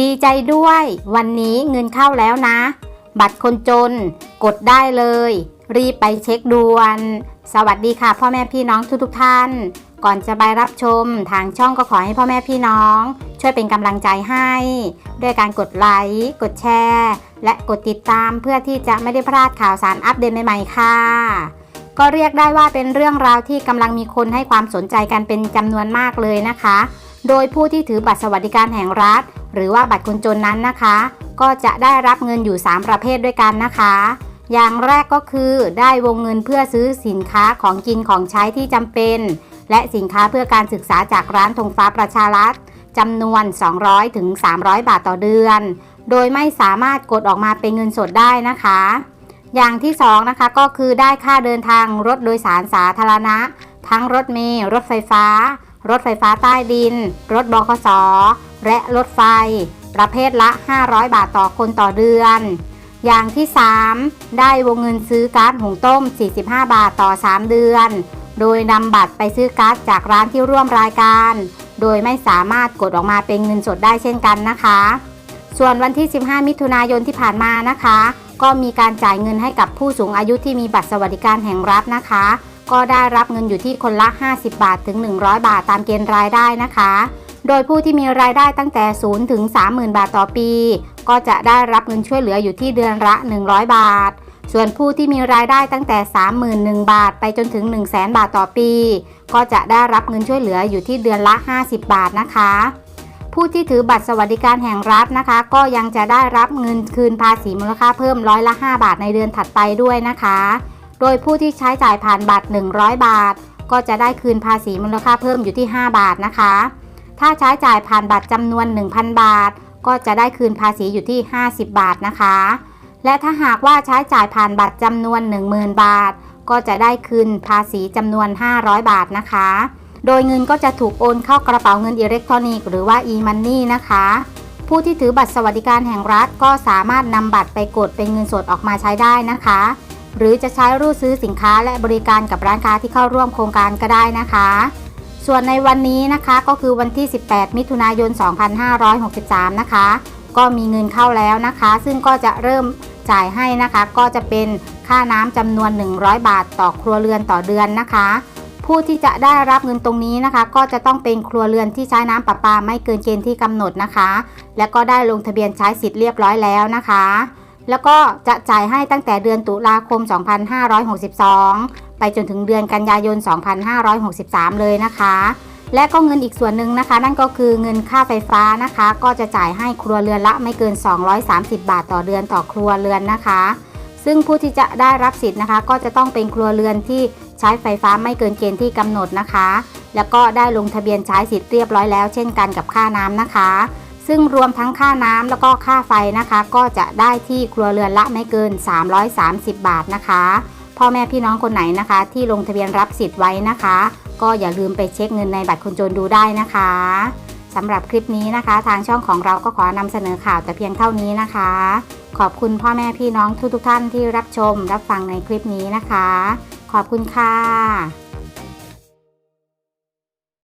ดีใจด้วย วันนี้เงินเข้าแล้วนะ บัตรคนจน กดได้เลย รีบไปเช็คด่วน สวัสดีค่ะ พ่อแม่พี่น้องทุกๆท่าน ก่อนจะไปรับชมทางช่องก็ขอให้พ่อแม่พี่น้อง ช่วยเป็นกำลังใจให้ ด้วยการกดไลค์กดแชร์ และกดติดตามเพื่อที่จะไม่ได้พลาดข่าวสารอัปเดตใหม่ๆ ค่ะ ก็เรียกได้ว่าเป็นเรื่องราวที่กำลังมีคนให้ความสนใจกันเป็นจำนวนมากเลยนะคะ โดยผู้ที่ถือบัตรสวัสดิการแห่งรัฐ หรือว่าบัตรคนจนนั้นนะคะ ก็จะได้รับเงินอยู่ 3 ประเภทด้วยกันนะคะ อย่างแรกก็คือได้วงเงินเพื่อซื้อสินค้าของกินของใช้ที่จำเป็น และสินค้าเพื่อการศึกษาจากร้านธงฟ้าประชารัฐจำนวน 200ถึง300 บาทต่อเดือน โดยไม่สามารถกดออกมาเป็นเงินสดได้นะคะ อย่างที่2นะคะก็คือได้ค่าเดินทางรถโดยสารสาธารณะ ทั้งรถเมล์รถไฟฟ้า รถไฟฟ้าใต้ดิน รถบขส และรถไฟ ประเภทละ 500 บาทต่อคนต่อเดือน อย่างที่ 3 ได้วงเงินซื้อก๊าซหุงต้ม 45 บาทต่อ 3 เดือน โดยนำบัตรไปซื้อก๊าซจากร้านที่ร่วมรายการ โดยไม่สามารถกดออกมาเป็นเงินสดได้เช่นกันนะคะ ส่วนวันที่ 15 มิถุนายนที่ผ่านมานะคะ ก็มีการจ่ายเงินให้กับผู้สูงอายุที่มีบัตรสวัสดิการแห่งรัฐนะคะก็ได้รับเงินอยู่ที่คนละ 50 บาทถึง 100 บาทตามเกณฑ์รายได้นะคะ โดยผู้ที่มีรายได้ตั้งแต่ 0 ถึง 30,000 บาทต่อปี ก็จะได้รับเงินช่วยเหลืออยู่ที่เดือนละ 100 บาท ส่วนผู้ที่มีรายได้ตั้งแต่ 31,000 บาท ไปจนถึง 100,000 บาทต่อปี ก็จะได้รับเงินช่วยเหลืออยู่ที่เดือนละ 50 บาทนะคะ ผู้ที่ถือบัตรสวัสดิการแห่งรัฐนะคะ ก็ยังจะได้รับเงินคืนภาษีมูลค่าเพิ่มร้อยละ 5 บาทในเดือนถัดไปด้วยนะคะ โดยผู้ที่ใช้จ่ายผ่านบัตร 100 บาท ก็จะได้คืนภาษีมูลค่าเพิ่มอยู่ที่ 5 บาทนะคะ ถ้าใช้จ่ายผ่านบัตรจำนวน 1,000 บาท ก็จะได้คืนภาษีอยู่ที่ 50 บาทนะคะ และถ้าหากว่าใช้จ่ายผ่านบัตรจำนวน 10,000 บาท ก็จะได้คืนภาษีจำนวน 500 บาทนะคะ โดยเงินก็จะถูกโอนเข้ากระเป๋าเงินอิเล็กทรอนิกส์หรือว่า e-money นะคะ ผู้ที่ถือบัตรสวัสดิการแห่งรัฐ ก็สามารถนำบัตรไปกดเป็นเงินสดออกมาใช้ได้นะคะ หรือจะใช้รูดซื้อสินค้าและบริการกับร้านค้าที่เข้าร่วมโครงการก็ได้นะคะ ส่วนในวันนี้นะคะก็คือวันที่ 18 มิถุนายน 2563 นะคะ ก็มีเงินเข้าแล้วนะคะ ซึ่งก็จะเริ่มจ่ายให้นะคะ ก็จะเป็นค่าน้ำจำนวน 100 บาทต่อครัวเรือนต่อเดือนนะคะ ผู้ที่จะได้รับเงินตรงนี้นะคะ ก็จะต้องเป็นครัวเรือนที่ใช้น้ำประปาไม่เกินเกณฑ์ที่กำหนดนะคะ และก็ได้ลงทะเบียนใช้สิทธิ์เรียบร้อยแล้วนะคะ แล้วก็จะจ่ายให้ตั้งแต่เดือนตุลาคม 2562 ไปจนถึงเดือนกันยายน 2563 เลยนะคะ และก็เงินอีกส่วนหนึ่งนะคะ นั่นก็คือเงินค่าไฟฟ้านะคะ ก็จะจ่ายให้ครัวเรือนละไม่เกิน 230 บาทต่อเดือนต่อครัวเรือนนะคะ ซึ่งผู้ที่จะได้รับสิทธิ์นะคะ ก็จะต้องเป็นครัวเรือนที่ใช้ไฟฟ้าไม่เกินเกณฑ์ที่กำหนดนะคะ แล้วก็ได้ลงทะเบียนใช้สิทธิ์เรียบร้อยแล้ว เช่นกันกับค่าน้ำนะคะ ซึ่งรวมทั้งค่าน้ำแล้วก็ค่าไฟนะคะ ก็จะได้ที่ครัวเรือนละไม่เกิน 330 บาทนะคะ พ่อแม่พี่น้องคนไหนนะคะ ที่ลงทะเบียนรับสิทธิ์ไว้นะคะ ก็อย่าลืมไปเช็คเงินในบัตรคนจนดูได้นะคะสำหรับคลิปนี้นะคะ ทางช่องของเราก็ขอนำเสนอข่าวแต่เพียงเท่านี้นะคะ ขอบคุณพ่อแม่พี่น้องทุกๆท่านที่รับชม รับฟังในคลิปนี้นะคะ ขอบคุณค่ะ